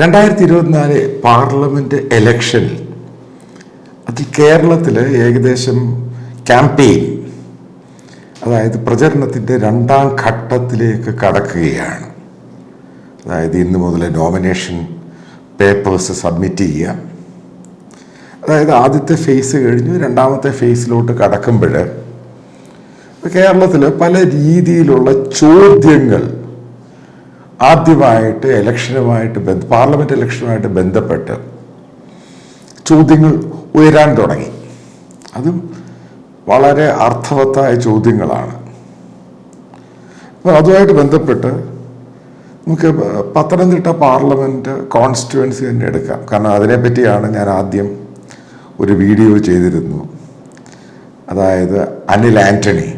രണ്ടായിരത്തി ഇരുപത്തിനാല് പാർലമെന്റ് എലക്ഷനിൽ അതിൽ കേരളത്തിൽ ഏകദേശം ക്യാമ്പയിൻ അതായത് പ്രചരണത്തിന്റെ രണ്ടാം ഘട്ടത്തിലേക്ക് കടക്കുകയാണ്. അതായത് ഇന്ന് മുതൽ നോമിനേഷൻ പേപ്പേഴ്സ് സബ്മിറ്റ് ചെയ്യുക. അതായത് ആദ്യത്തെ ഫേസ് കഴിഞ്ഞ് രണ്ടാമത്തെ ഫേസിലോട്ട് കടക്കുമ്പോൾ കേരളത്തിൽ പല രീതിയിലുള്ള ചോദ്യങ്ങൾ ആദ്യമായിട്ട് ഇലക്ഷനുമായിട്ട് പാർലമെന്റ് ഇലക്ഷനുമായിട്ട് ബന്ധപ്പെട്ട് ചോദ്യങ്ങൾ ഉയരാൻ തുടങ്ങി. അതും വളരെ അർത്ഥവത്തായ ചോദ്യങ്ങളാണ്. അപ്പോൾ അതുമായിട്ട് ബന്ധപ്പെട്ട് നമുക്ക് പത്തനംതിട്ട പാർലമെന്റ് കോൺസ്റ്റിറ്റുവൻസി തന്നെ എടുക്കാം. കാരണം അതിനെപ്പറ്റിയാണ് ഞാൻ ആദ്യം ഒരു വീഡിയോ ചെയ്തിരുന്നു. അതായത് അനിൽ ആന്റണി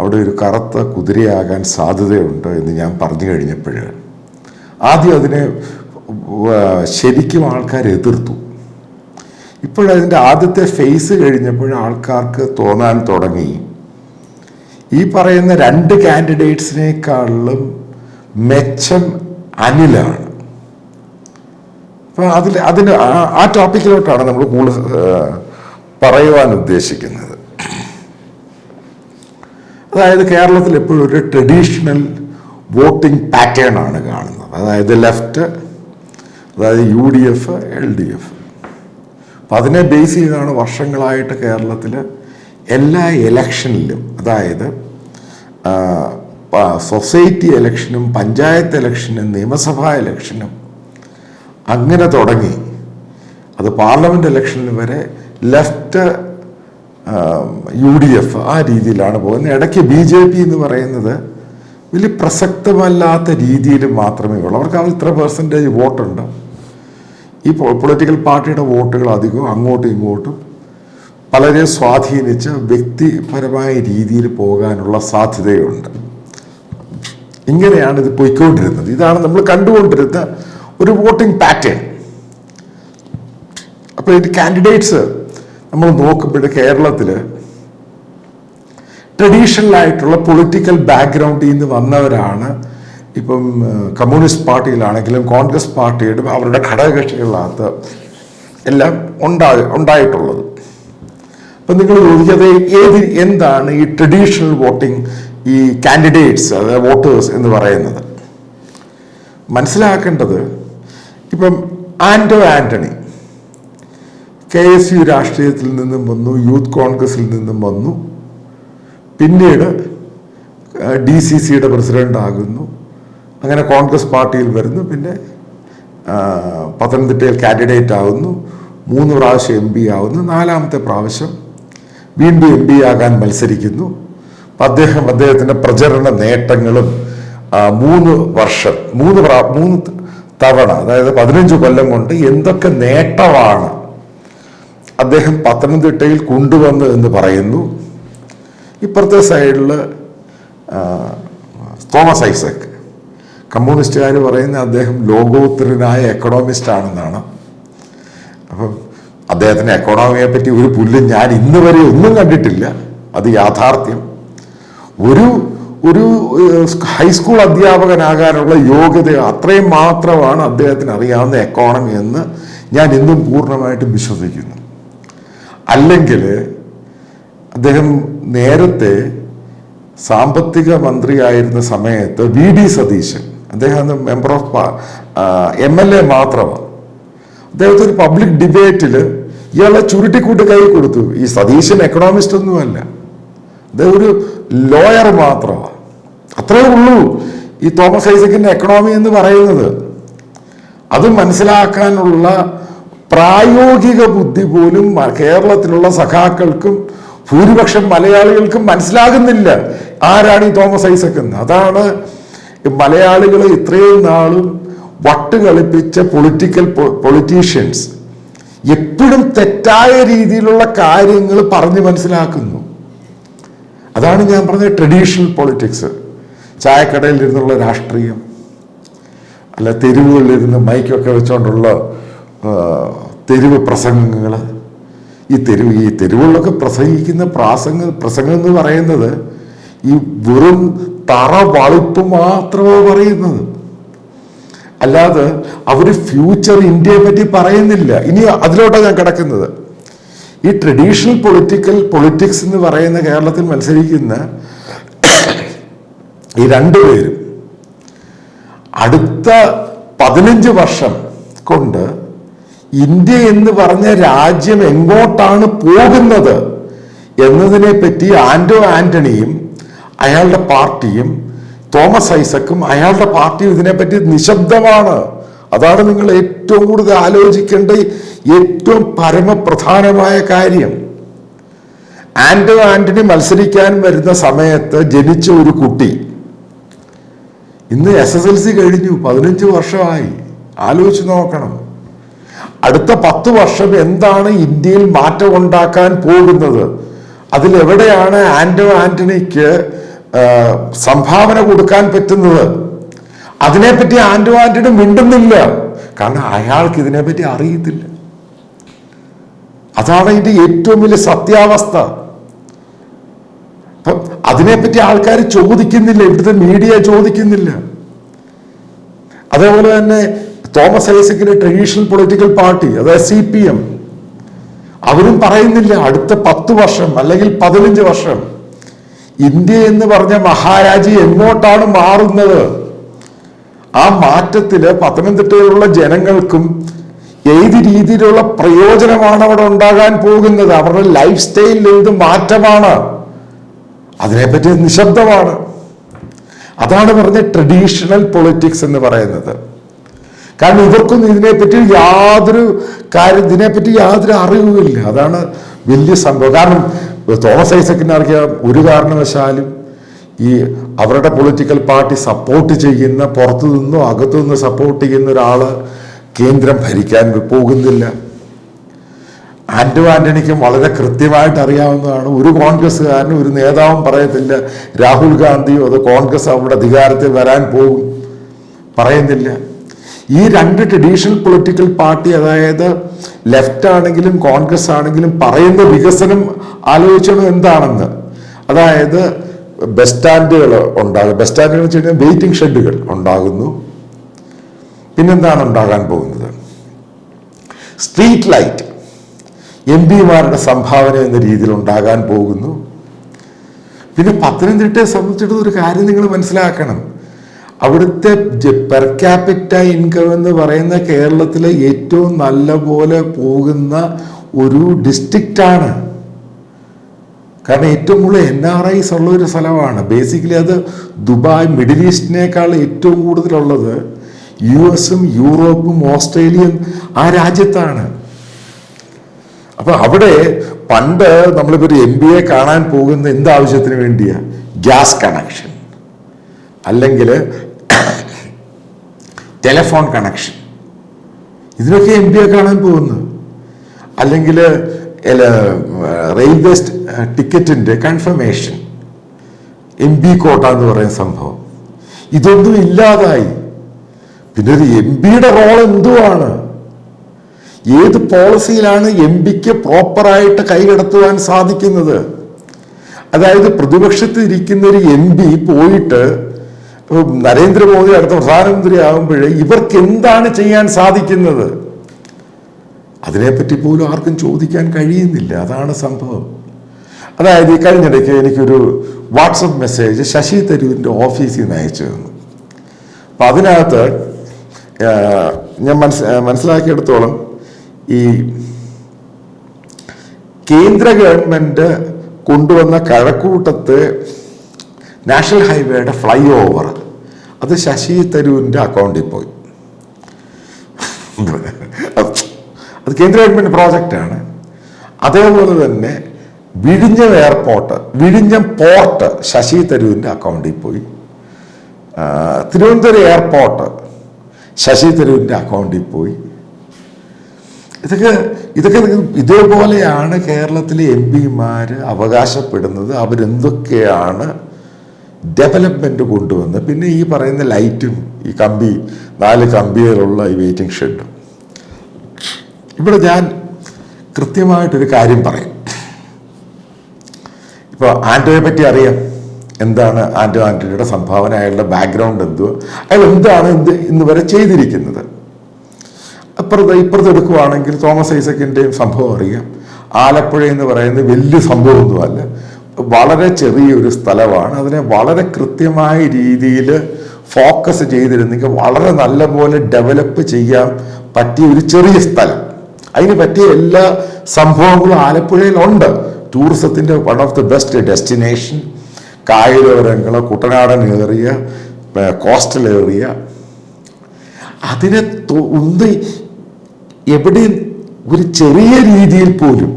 അവിടെ ഒരു കറുത്ത കുതിരയാകാൻ സാധ്യതയുണ്ട് എന്ന് ഞാൻ പറഞ്ഞു കഴിഞ്ഞപ്പോൾ ആദ്യം അതിനെ ശരിക്കും ആൾക്കാർ എതിർത്തു. ഇപ്പോഴതിന്റെ ആദ്യത്തെ ഫേസ് കഴിഞ്ഞപ്പോൾ ആൾക്കാർക്ക് തോന്നാൻ തുടങ്ങി. ഈ പറയുന്ന രണ്ട് കാൻഡിഡേറ്റ്സിനേക്കാളും മെച്ചം അനിലാണ്. അപ്പോൾ അതിൽ അതിന് ആ- ടോപ്പിക്കിലോട്ടാണ് നമ്മൾ കൂടുതൽ പറയുവാൻ ഉദ്ദേശിക്കുന്നത്. അതായത് കേരളത്തിൽ എപ്പോഴും ഒരു ട്രഡീഷണൽ വോട്ടിംഗ് പാറ്റേൺ ആണ് കാണുന്നത്. അതായത് ലെഫ്റ്റ് അതായത് U D F L D F. അപ്പം അതിനെ ബേസ് ചെയ്താണ് വർഷങ്ങളായിട്ട് കേരളത്തിൽ എല്ലാ ഇലക്ഷനിലും അതായത് സൊസൈറ്റി ഇലക്ഷനും പഞ്ചായത്ത് ഇലക്ഷനും നിയമസഭാ ഇലക്ഷനും അങ്ങനെ തുടങ്ങി. അത് പാർലമെന്റ് ഇലക്ഷനിൽ വരെ ലെഫ്റ്റ് യു ഡി എഫ് ആ രീതിയിലാണ് പോകുന്നത്. ഇടയ്ക്ക് ബി ജെ പി എന്ന് പറയുന്നത് വലിയ പ്രസക്തമല്ലാത്ത രീതിയിൽ മാത്രമേ ഉള്ളൂ. അവർക്ക് അവർ ഇത്ര പെർസെന്റേജ് വോട്ടുണ്ട്. ഈ പൊളിറ്റിക്കൽ പാർട്ടിയുടെ വോട്ടുകൾ അധികവും അങ്ങോട്ടും ഇങ്ങോട്ടും വളരെ സ്വാധീനിച്ച് വ്യക്തിപരമായ രീതിയിൽ പോകാനുള്ള സാധ്യതയുണ്ട്. ഇങ്ങനെയാണ് ഇത് പോയിക്കൊണ്ടിരുന്നത്. ഇതാണ് നമ്മൾ കണ്ടുകൊണ്ടിരുന്ന ഒരു വോട്ടിംഗ് പാറ്റേൺ. അപ്പോൾ ഇത് കാൻഡിഡേറ്റ്സ് നമ്മൾ നോക്കുമ്പോൾ കേരളത്തിൽ ട്രഡീഷണൽ ആയിട്ടുള്ള പൊളിറ്റിക്കൽ ബാക്ക്ഗ്രൗണ്ടിൽ നിന്ന് വന്നവരാണ് ഇപ്പം കമ്മ്യൂണിസ്റ്റ് പാർട്ടിയിലാണെങ്കിലും കോൺഗ്രസ് പാർട്ടിയുടെ അവരുടെ ഘടകകക്ഷികളിനകത്ത് എല്ലാം ഉണ്ടായി ഉണ്ടായിട്ടുള്ളത്. അപ്പം നിങ്ങൾ ചോദിക്കാതെ ഏത് എന്താണ് ഈ ട്രഡീഷണൽ വോട്ടിംഗ് ഈ കാൻഡിഡേറ്റ്സ് അതായത് വോട്ടേഴ്സ് എന്ന് പറയുന്നത്? മനസ്സിലാക്കേണ്ടത് ഇപ്പം Anto Antony K S U രാഷ്ട്രീയത്തിൽ നിന്നും വന്നു യൂത്ത് കോൺഗ്രസിൽ നിന്നും വന്നു. പിന്നീട് ഡി സി സിയുടെ പ്രസിഡന്റ് ആകുന്നു. അങ്ങനെ കോൺഗ്രസ് പാർട്ടിയിൽ വരുന്നു. പിന്നെ പത്തനംതിട്ടയിൽ കാൻഡിഡേറ്റ് ആകുന്നു മൂന്ന് പ്രാവശ്യം എം പി ആവുന്നു. നാലാമത്തെ പ്രാവശ്യം വീണ്ടും എം പി ആകാൻ മത്സരിക്കുന്നു. അദ്ദേഹം അദ്ദേഹത്തിന്റെ പ്രചരണ നേട്ടങ്ങളും മൂന്ന് വർഷം മൂന്ന് പ്രാ മൂന്ന് തവണ അതായത് പതിനഞ്ച് കൊല്ലം കൊണ്ട് എന്തൊക്കെ നേട്ടമാണ് അദ്ദേഹം പത്തനംതിട്ടയിൽ കൊണ്ടുവന്നു എന്ന് പറയുന്നു. ഇപ്പുറത്തെ സൈഡിൽ തോമസ് ഐസക്. കമ്മ്യൂണിസ്റ്റുകാർ പറയുന്ന അദ്ദേഹം ലോകോത്തരനായ എക്കണോമിസ്റ്റ് ആണെന്നാണ് അപ്പം അദ്ദേഹത്തിന്റെ എക്കണോമിയെ പറ്റി ഒരു പുല്ലും ഞാൻ ഇന്ന് വരെ ഒന്നും കണ്ടിട്ടില്ല. അത് യാഥാർത്ഥ്യം. ഒരു ഒരു ഹൈസ്കൂൾ അധ്യാപകനാകാനുള്ള യോഗ്യത അത്രയും മാത്രമാണ് അദ്ദേഹത്തിന് അറിയാവുന്ന എക്കോണമി എന്ന് ഞാൻ ഇന്നും പൂർണമായിട്ടും വിശ്വസിക്കുന്നു. അല്ലെങ്കിൽ അദ്ദേഹം നേരത്തെ സാമ്പത്തിക മന്ത്രിയായിരുന്ന സമയത്ത് വി ഡി സതീശൻ അദ്ദേഹം member of M L A മാത്രമാണ്. അദ്ദേഹത്തെ ഒരു പബ്ലിക് ഡിബേറ്റിൽ ഇയാളെ ചുരുട്ടിക്കൂട്ട് കൈ കൊടുത്തു. ഈ സതീശൻ എക്കണോമിസ്റ്റ് ഒന്നുമല്ല. അദ്ദേഹം ഒരു ലോയർ മാത്രമാണ്. അത്രേ ഉള്ളൂ ഈ തോമസ് ഐസക്കിന്റെ എക്കണോമി എന്ന് പറയുന്നത്. അത് മനസ്സിലാക്കാനുള്ള പ്രായോഗിക ബുദ്ധി പോലും കേരളത്തിലുള്ള സഖാക്കൾക്കും ഭൂരിപക്ഷം മലയാളികൾക്കും മനസ്സിലാകുന്നില്ല ആരാണ് ഈ തോമസ് ഐസക് എന്ന്. അതാണ് മലയാളികൾ ഇത്രയും നാളും വട്ട് കളിപ്പിച്ച പൊളിറ്റിക്കൽ പൊളിറ്റീഷ്യൻസ്. എപ്പോഴും തെറ്റായ രീതിയിലുള്ള കാര്യങ്ങൾ പറഞ്ഞ് മനസ്സിലാക്കുന്നു. അതാണ് ഞാൻ പറഞ്ഞ ട്രഡീഷണൽ പൊളിറ്റിക്സ്. ചായക്കടയിൽ ഇരുന്നുള്ള രാഷ്ട്രീയം അല്ല തെരുവുകളിലിരുന്ന് മൈക്കൊക്കെ വെച്ചുകൊണ്ടുള്ള തെരുവ് പ്രസംഗങ്ങൾ ഈ തെരുവ് ഈ തെരുവുകളിലൊക്കെ പ്രസംഗിക്കുന്ന പ്രാസംഗ പ്രസംഗം എന്ന് പറയുന്നത് ഈ വെറും തറ വളിപ്പ് മാത്രമേ പറയുന്നത്. അല്ലാതെ അവർ ഫ്യൂച്ചർ ഇന്ത്യയെ പറ്റി പറയുന്നില്ല. ഇനി അതിലോട്ടാണ് ഞാൻ കിടക്കുന്നത്. ഈ ട്രഡീഷണൽ പൊളിറ്റിക്കൽ പൊളിറ്റിക്സ് എന്ന് പറയുന്ന കേരളത്തിൽ മത്സരിക്കുന്ന ഈ രണ്ടുപേരും അടുത്ത പതിനഞ്ച് വർഷം കൊണ്ട് ഇന്ത്യ എന്ന് പറഞ്ഞ രാജ്യം എങ്ങോട്ടാണ് പോകുന്നത് എന്നതിനെ പറ്റി ആന്റോ ആന്റണിയും അയാളുടെ പാർട്ടിയും തോമസ് ഐസക്കും അയാളുടെ പാർട്ടിയും ഇതിനെപ്പറ്റി നിശബ്ദമാണ്. അതാണ് നിങ്ങൾ ഏറ്റവും കൂടുതൽ ആലോചിക്കേണ്ട ഏറ്റവും പരമപ്രധാനമായ കാര്യം. ആന്റോ ആന്റണി മത്സരിക്കാൻ വരുന്ന സമയത്ത് ജനിച്ച ഒരു കുട്ടി. ഇന്ന് എസ് എസ് എൽ സി കഴിഞ്ഞു പതിനഞ്ച് വർഷമായി. ആലോചിച്ച് നോക്കണം. അടുത്ത പത്ത് വർഷം എന്താണ് ഇന്ത്യയിൽ മാറ്റം ഉണ്ടാക്കാൻ പോകുന്നത്? അതിലെവിടെയാണ് ആന്റോ ആന്റണിക്ക് സംഭാവന കൊടുക്കാൻ പറ്റുന്നത്? അതിനെപ്പറ്റി ആന്റോ ആന്റണി മിണ്ടുന്നില്ല. കാരണം അയാൾക്ക് ഇതിനെപ്പറ്റി അറിയത്തില്ല. അതാണ് ഇതിന്റെ ഏറ്റവും വലിയ സത്യാവസ്ഥ. അതിനെപ്പറ്റി ആൾക്കാർ ചോദിക്കുന്നില്ല ഇവിടുത്തെ മീഡിയ ചോദിക്കുന്നില്ല. അതേപോലെ തന്നെ തോമസ് ഐസക്കിന്റെ ട്രഡീഷണൽ പൊളിറ്റിക്കൽ പാർട്ടി അതായത് സി പി എം അവരും പറയുന്നില്ല അടുത്ത പത്ത് വർഷം അല്ലെങ്കിൽ പതിനഞ്ച് വർഷം ഇന്ത്യ എന്ന് പറഞ്ഞ മഹാരാജി എങ്ങോട്ടാണ് മാറുന്നത്? ആ മാറ്റത്തിൽ പത്തനംതിട്ടയിലുള്ള ജനങ്ങൾക്കും ഏത് രീതിയിലുള്ള പ്രയോജനമാണ് അവിടെ ഉണ്ടാകാൻ പോകുന്നത്? അവരുടെ ലൈഫ് സ്റ്റൈലിൽ എന്ത് മാറ്റമാണ്? അതിനെപ്പറ്റി നിശബ്ദമാണ്. അതാണ് പറഞ്ഞ ട്രഡീഷണൽ പൊളിറ്റിക്സ് എന്ന് പറയുന്നത്. കാരണം ഇവർക്കൊന്നും ഇതിനെപ്പറ്റി യാതൊരു കാര്യം ഇതിനെപ്പറ്റി യാതൊരു അറിവുമില്ല. അതാണ് വലിയ സംഭവം. കാരണം തോമസ് ഐസക്കിനെ അറിയാം ഒരു കാരണവശാലും ഈ അവരുടെ പൊളിറ്റിക്കൽ പാർട്ടി സപ്പോർട്ട് ചെയ്യുന്ന പുറത്തു നിന്നോ അകത്തു നിന്നോ സപ്പോർട്ട് ചെയ്യുന്ന ഒരാൾ കേന്ദ്രം ഭരിക്കാൻ പോകുന്നില്ല. ആന്റോ ആന്റണിക്കും വളരെ കൃത്യമായിട്ട് അറിയാവുന്നതാണ്. ഒരു കോൺഗ്രസ്സുകാരനും ഒരു നേതാവും പറയത്തില്ല രാഹുൽ ഗാന്ധിയോ അത് കോൺഗ്രസ് അവരുടെ അധികാരത്തിൽ വരാൻ പോകും. പറയുന്നില്ല. ഈ രണ്ട് ട്രഡീഷണൽ പൊളിറ്റിക്കൽ പാർട്ടി അതായത് ലെഫ്റ്റ് ആണെങ്കിലും കോൺഗ്രസ് ആണെങ്കിലും പറയുന്ന വികസനം ആലോചിച്ചത് എന്താണെന്ന്. അതായത് ബസ് സ്റ്റാൻഡുകൾ ഉണ്ടാകും. ബസ് സ്റ്റാൻഡുകൾ വെച്ച് കഴിഞ്ഞാൽ വെയിറ്റിംഗ് ഷെഡുകൾ ഉണ്ടാകുന്നു. പിന്നെന്താണ് ഉണ്ടാകാൻ പോകുന്നത്? Street light. എം പിമാരുടെ സംഭാവന എന്ന രീതിയിൽ ഉണ്ടാകാൻ പോകുന്നു. പിന്നെ പത്തനംതിട്ടയെ സംബന്ധിച്ചിടത്തോളം ഒരു കാര്യം നിങ്ങൾ മനസ്സിലാക്കണം. അവിടുത്തെ പെർ ക്യാപിറ്റ ഇൻകം എന്ന് പറയുന്ന കേരളത്തിലെ ഏറ്റവും നല്ല പോലെ പോകുന്ന ഒരു ഡിസ്ട്രിക്റ്റ് ആണ്. കാരണം ഏറ്റവും കൂടുതൽ എൻ ആർ ഐസ് ഉള്ള ഒരു സ്ഥലമാണ്. ബേസിക്കലി അത് ദുബായ് മിഡിൽ ഈസ്റ്റിനേക്കാൾ ഏറ്റവും കൂടുതലുള്ളത് യു എസും യൂറോപ്പും ഓസ്ട്രേലിയയും ആ രാജ്യത്താണ്. അപ്പൊ അവിടെ പണ്ട് നമ്മളിപ്പോ ഒരു എം ബി എ കാണാൻ പോകുന്ന എന്ത് ആവശ്യത്തിന് വേണ്ടിയാ? ഗ്യാസ് കണക്ഷൻ അല്ലെങ്കിൽ ടെലിഫോൺ കണക്ഷൻ. ഇതിനൊക്കെ എം പി ഒക്കെ കാണാൻ പോകുന്നത് അല്ലെങ്കിൽ റെയിൽവേ ടിക്കറ്റിന്റെ കൺഫർമേഷൻ എം പി കോട്ട എന്ന് പറയുന്ന സംഭവം. ഇതൊന്നും ഇല്ലാതായി. പിന്നെ ഒരു എം പിയുടെ റോൾ എന്തുവാണ്? ഏത് പോളിസിയിലാണ് എം പിക്ക് പ്രോപ്പറായിട്ട് കൈകടത്തുവാൻ സാധിക്കുന്നത്? അതായത് പ്രതിപക്ഷത്തിരിക്കുന്ന ഒരു എം പി പോയിട്ട് നരേന്ദ്രമോദി അടുത്ത പ്രധാനമന്ത്രി ആകുമ്പോൾ ഇവർക്ക് എന്താണ് ചെയ്യാൻ സാധിക്കുന്നത്? അതിനെപ്പറ്റി പോലും ആർക്കും ചോദിക്കാൻ കഴിയുന്നില്ല. അതാണ് സംഭവം. അതായത് ഈ കഴിഞ്ഞിടയ്ക്ക് എനിക്കൊരു വാട്സപ്പ് മെസ്സേജ് ശശി തരൂരിന്റെ ഓഫീസിൽ നിന്ന് അയച്ചു തന്നു. അപ്പം അതിനകത്ത് ഞാൻ മനസ് മനസ്സിലാക്കിയെടുത്തോളം ഈ കേന്ദ്ര ഗവൺമെന്റ് കൊണ്ടുവന്ന കഴക്കൂട്ടത്ത് നാഷണൽ ഹൈവേയുടെ ഫ്ലൈ ഓവർ അത് ശശി തരൂരിന്റെ അക്കൗണ്ടിൽ പോയി. അത് കേന്ദ്ര ഗവൺമെന്റ് പ്രോജക്റ്റാണ് അതേപോലെ തന്നെ വിഴിഞ്ഞം എയർപോർട്ട് വിഴിഞ്ഞം പോർട്ട് ശശി തരൂരിന്റെ അക്കൗണ്ടിൽ പോയി. തിരുവനന്തപുരം എയർപോർട്ട് ശശി തരൂരിന്റെ അക്കൗണ്ടിൽ പോയി. ഇതൊക്കെ ഇതൊക്കെ ഇതേപോലെയാണ് കേരളത്തിലെ എം പിമാർ അവകാശപ്പെടുന്നത്. അവരെന്തൊക്കെയാണ് ഡെവലപ്മെന്റ് കൊണ്ടുവന്ന് പിന്നെ ഈ പറയുന്ന ലൈറ്റും ഈ കമ്പി നാല് കമ്പികളുള്ള ഈ വെയിറ്റിംഗ് ഷെഡും ഇവിടെ ഞാൻ കൃത്യമായിട്ടൊരു കാര്യം പറയും. ഇപ്പോൾ ആന്റോയെ പറ്റി അറിയാം. എന്താണ് ആന്റോ ആന്റണിയുടെ സംഭാവന? അയാളുടെ ബാക്ക്ഗ്രൗണ്ട് എന്തുവാ? അയാൾ എന്താണ് എന്ത് ഇന്ന് വരെ ചെയ്തിരിക്കുന്നത്? അപ്പുറത്ത് ഇപ്പുറത്ത് എടുക്കുവാണെങ്കിൽ തോമസ് ഐസക്കിന്റെയും സംഭവം അറിയാം. ആലപ്പുഴ എന്ന് പറയുന്നത് വലിയ സംഭവമൊന്നുമല്ല വളരെ ചെറിയൊരു സ്ഥലമാണ്. അതിനെ വളരെ കൃത്യമായ രീതിയിൽ ഫോക്കസ് ചെയ്തിരുന്നെങ്കിൽ വളരെ നല്ലപോലെ ഡെവലപ്പ് ചെയ്യാൻ പറ്റിയ ഒരു ചെറിയ സ്ഥലം. അതിന് പറ്റിയ എല്ലാ സംഭവങ്ങളും ആലപ്പുഴയിലുണ്ട് ടൂറിസത്തിന്റെ one of the best destination കായലോരങ്ങൾ കുട്ടനാടൻ ഏറിയ കോസ്റ്റൽ ഏറിയ അതിനെ ഒന്ന് എവിടെയും എവിടെ ഒരു ചെറിയ രീതിയിൽ പോലും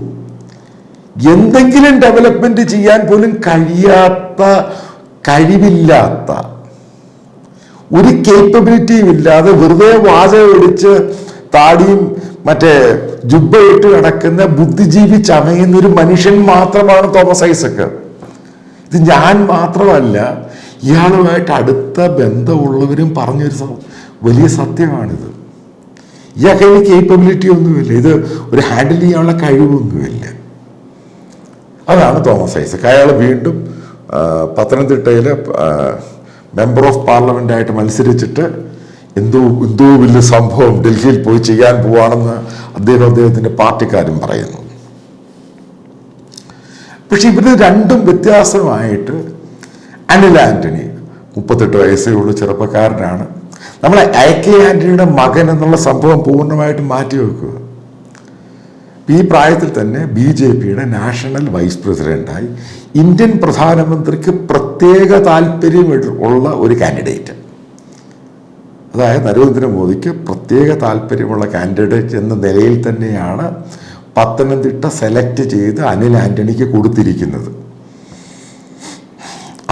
എന്തെങ്കിലും ഡെവലപ്മെന്റ് ചെയ്യാൻ പോലും കഴിയാത്ത കഴിവില്ലാത്ത ഒരു കേപ്പബിലിറ്റിയും ഇല്ലാതെ വെറുതെ വാചകം ഒടിച്ച് താടിയും മറ്റേ ജുബ്ബയിട്ട് കിടക്കുന്ന ബുദ്ധിജീവി ചമയുന്ന ഒരു മനുഷ്യൻ മാത്രമാണ് തോമസ് ഐസക്ക്. ഇത് ഞാൻ മാത്രമല്ല ഇയാളുമായിട്ട് അടുത്ത ബന്ധമുള്ളവരും പറഞ്ഞൊരു വലിയ സത്യമാണിത്. ഇയാൾക്ക് അതിന് കേപ്പബിലിറ്റി ഒന്നുമില്ല. ഇത് ഒരു ഹാൻഡിൽ ചെയ്യാനുള്ള കഴിവൊന്നുമില്ല. അതാണ് തോമസ് ഐസക് അയാൾ വീണ്ടും പത്തനംതിട്ടയിൽ മെമ്പർ ഓഫ് പാർലമെന്റ് ആയിട്ട് മത്സരിച്ചിട്ട് എന്തോ എന്തോ വലിയ സംഭവം ഡൽഹിയിൽ പോയി ചെയ്യാൻ പോവാണെന്ന് അദ്ദേഹം അദ്ദേഹത്തിന്റെ പാർട്ടിക്കാരും പറയുന്നു. പക്ഷെ ഇവർ രണ്ടും വ്യത്യാസമായിട്ട് അനിൽ ആന്റണി മുപ്പത്തെട്ട് വയസ്സേ ഉള്ളൂ ചെറുപ്പക്കാരനാണ്. നമ്മളെ ഐ കെ ആന്റണിയുടെ മകൻ എന്നുള്ള സംഭവം പൂർണമായിട്ട് മാറ്റി വെക്കുക ഈ പ്രായത്തിൽ തന്നെ ബി ജെ പിയുടെ നാഷണൽ വൈസ് പ്രസിഡന്റായി ഇന്ത്യൻ പ്രധാനമന്ത്രിക്ക് പ്രത്യേക താല്പര്യം ഉള്ള ഒരു കാൻഡിഡേറ്റ്. അതായത് നരേന്ദ്രമോദിക്ക് പ്രത്യേക താല്പര്യമുള്ള കാൻഡിഡേറ്റ് എന്ന നിലയിൽ തന്നെയാണ് പത്തനംതിട്ട സെലക്ട് ചെയ്ത് അനിൽ ആന്റണിക്ക് കൊടുത്തിരിക്കുന്നത്.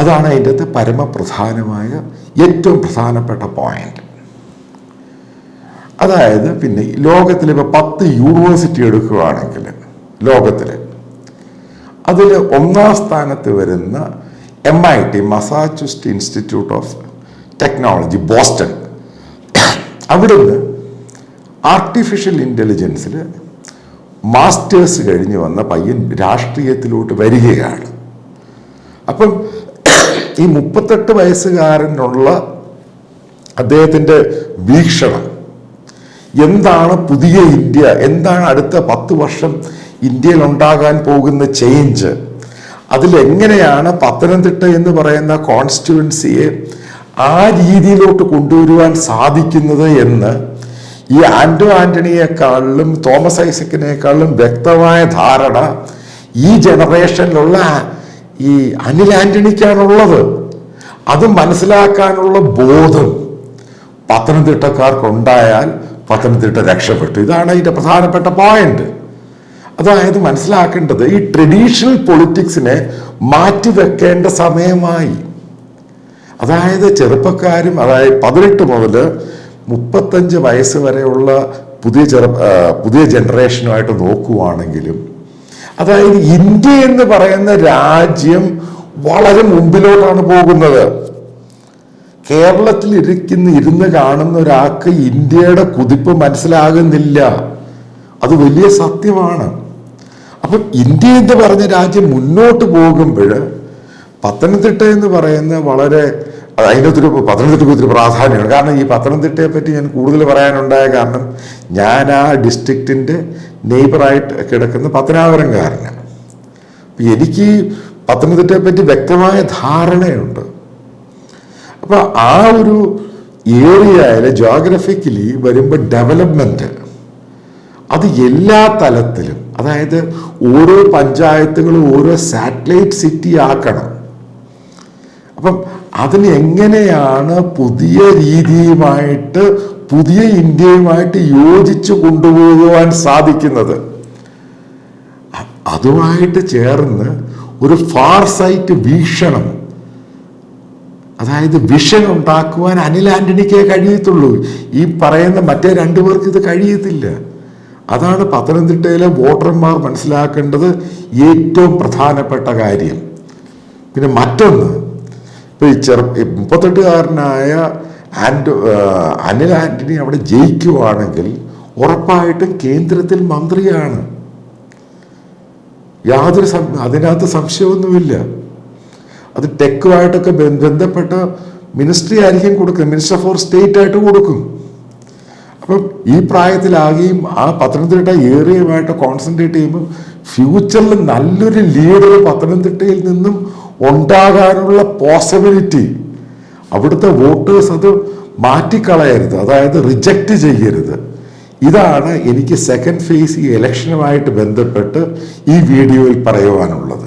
അതാണ് അതിന്റെ അകത്ത് പരമപ്രധാനമായ ഏറ്റവും പ്രധാനപ്പെട്ട പോയിന്റ്. അതായത് പിന്നെ ലോകത്തിൽ ഇപ്പോൾ പത്ത് യൂണിവേഴ്സിറ്റി എടുക്കുകയാണെങ്കിൽ ലോകത്തിൽ അതിൽ ഒന്നാം സ്ഥാനത്ത് വരുന്ന M I T Massachusetts Institute of Technology Boston അവിടുന്ന് ആർട്ടിഫിഷ്യൽ ഇന്റലിജൻസിൽ മാസ്റ്റേഴ്സ് കഴിഞ്ഞ് വന്ന പയ്യൻ രാഷ്ട്രീയത്തിലോട്ട് വരികയാണ്. അപ്പം ഈ മുപ്പത്തെട്ട് വയസ്സുകാരനുള്ള അദ്ദേഹത്തിന്റെ വീക്ഷണം എന്താണ് പുതിയ ഇന്ത്യ? എന്താണ് അടുത്ത പത്ത് വർഷം ഇന്ത്യയിൽ ഉണ്ടാകാൻ പോകുന്ന ചേഞ്ച് അതിലെങ്ങനെയാണ് പത്തനംതിട്ട എന്ന് പറയുന്ന കോൺസ്റ്റിറ്റ്യുവൻസിയെ ആ രീതിയിലോട്ട് കൊണ്ടുവരുവാൻ സാധിക്കുന്നത് എന്ന് ഈ ആന്റോ ആന്റണിയെക്കാളിലും തോമസ് ഐസക്കിനേക്കാളിലും വ്യക്തമായ ധാരണ ഈ ജനറേഷനിലുള്ള ഈ അനിൽ ആന്റണിക്കാണുള്ളത്. അത് മനസ്സിലാക്കാനുള്ള ബോധം പത്തനംതിട്ടക്കാർക്കുണ്ടായാൽ പത്തനംതിട്ട രക്ഷപ്പെട്ടു. ഇതാണ് അതിന്റെ പ്രധാനപ്പെട്ട പോയിന്റ് അതായത് മനസ്സിലാക്കേണ്ടത് ഈ ട്രഡീഷണൽ പൊളിറ്റിക്സിനെ മാറ്റിവെക്കേണ്ട സമയമായി. അതായത് ചെറുപ്പക്കാരും അതായത് പതിനെട്ട് മുതൽ മുപ്പത്തഞ്ച് വയസ്സ് വരെയുള്ള പുതിയ ചെറു പുതിയ ജനറേഷനുമായിട്ട് നോക്കുവാണെങ്കിലും അതായത് ഇന്ത്യ എന്ന് പറയുന്ന രാജ്യം വളരെ മുമ്പിലോട്ടാണ് പോകുന്നത്. കേരളത്തിൽ ഇരിക്കുന്ന ഇരുന്ന് കാണുന്ന ഒരാൾക്ക് ഇന്ത്യയുടെ കുതിപ്പ് മനസ്സിലാകുന്നില്ല. അത് വലിയ സത്യമാണ്. അപ്പം ഇന്ത്യ എന്ന് പറഞ്ഞ രാജ്യം മുന്നോട്ട് പോകുമ്പോൾ പത്തനംതിട്ട എന്ന് പറയുന്ന വളരെ അതിനൊത്തിരി പത്തനംതിട്ടയ്ക്ക് ഒത്തിരി പ്രാധാന്യമാണ്. കാരണം ഈ പത്തനംതിട്ടയെ പറ്റി ഞാൻ കൂടുതൽ പറയാനുണ്ടായ കാരണം ഞാൻ ആ ഡിസ്ട്രിക്റ്റിന്റെ നെയ്ബറായിട്ട് കിടക്കുന്ന പത്തനാപുരംകാരനാണ്. എനിക്ക് പത്തനംതിട്ടയെ പറ്റി വ്യക്തമായ ധാരണയുണ്ട്. അപ്പൊ ആ ഒരു ഏരിയയിൽ ജോഗ്രഫിക്കലി വരുമ്പോൾ ഡെവലപ്മെന്റ് അത് എല്ലാ തലത്തിലും അതായത് ഓരോ പഞ്ചായത്തുകളും ഓരോ സാറ്റലൈറ്റ് സിറ്റി ആക്കണം. അപ്പം അതിന് എങ്ങനെയാണ് പുതിയ രീതിയുമായിട്ട് പുതിയ ഇന്ത്യയുമായിട്ട് യോജിച്ച് കൊണ്ടുപോകുവാൻ സാധിക്കുന്നത്? അതുമായിട്ട് ചേർന്ന് ഒരു ഫാർ സൈറ്റ് വീക്ഷണം. അതായത് വിഷൻ ഉണ്ടാക്കുവാൻ അനിൽ ആന്റണിക്കേ കഴിയത്തുള്ളൂ. ഈ പറയുന്ന മറ്റേ രണ്ടു പേർക്ക് ഇത് കഴിയത്തില്ല. അതാണ് പത്തനംതിട്ടയിലെ വോട്ടർമാർ മനസ്സിലാക്കേണ്ടത് ഏറ്റവും പ്രധാനപ്പെട്ട കാര്യം. പിന്നെ മറ്റൊന്ന് ഇപ്പൊ ഈ ചെറു മുപ്പത്തെട്ടുകാരനായ ആന്റോ അനിൽ ആന്റണി അവിടെ ജയിക്കുവാണെങ്കിൽ ഉറപ്പായിട്ടും കേന്ദ്രത്തിൽ മന്ത്രിയാണ്. യാതൊരു അതിനകത്ത് സംശയമൊന്നുമില്ല. അത് ടെക്കുമായിട്ടൊക്കെ ബന്ധ- ബന്ധപ്പെട്ട മിനിസ്ട്രി ആയിരിക്കും കൊടുക്കുന്നത്. മിനിസ്റ്റർ ഫോർ സ്റ്റേറ്റ് ആയിട്ട് കൊടുക്കും. അപ്പം ഈ പ്രായത്തിലാകെയും ആ പത്തനംതിട്ട ഏറിയമായിട്ട് കോൺസെൻട്രേറ്റ് ചെയ്യുമ്പോൾ ഫ്യൂച്ചറിൽ നല്ലൊരു ലീഡർ പത്തനംതിട്ടയിൽ നിന്നും ഉണ്ടാകാനുള്ള പോസിബിലിറ്റി അവിടുത്തെ വോട്ടേഴ്സ് അത് മാറ്റിക്കളയരുത്. അതായത് റിജക്റ്റ് ചെയ്യരുത്. ഇതാണ് എനിക്ക് സെക്കൻഡ് ഫേസ് ഈ ഇലക്ഷനുമായിട്ട് ബന്ധപ്പെട്ട് ഈ വീഡിയോയിൽ പറയുവാനുള്ളത്.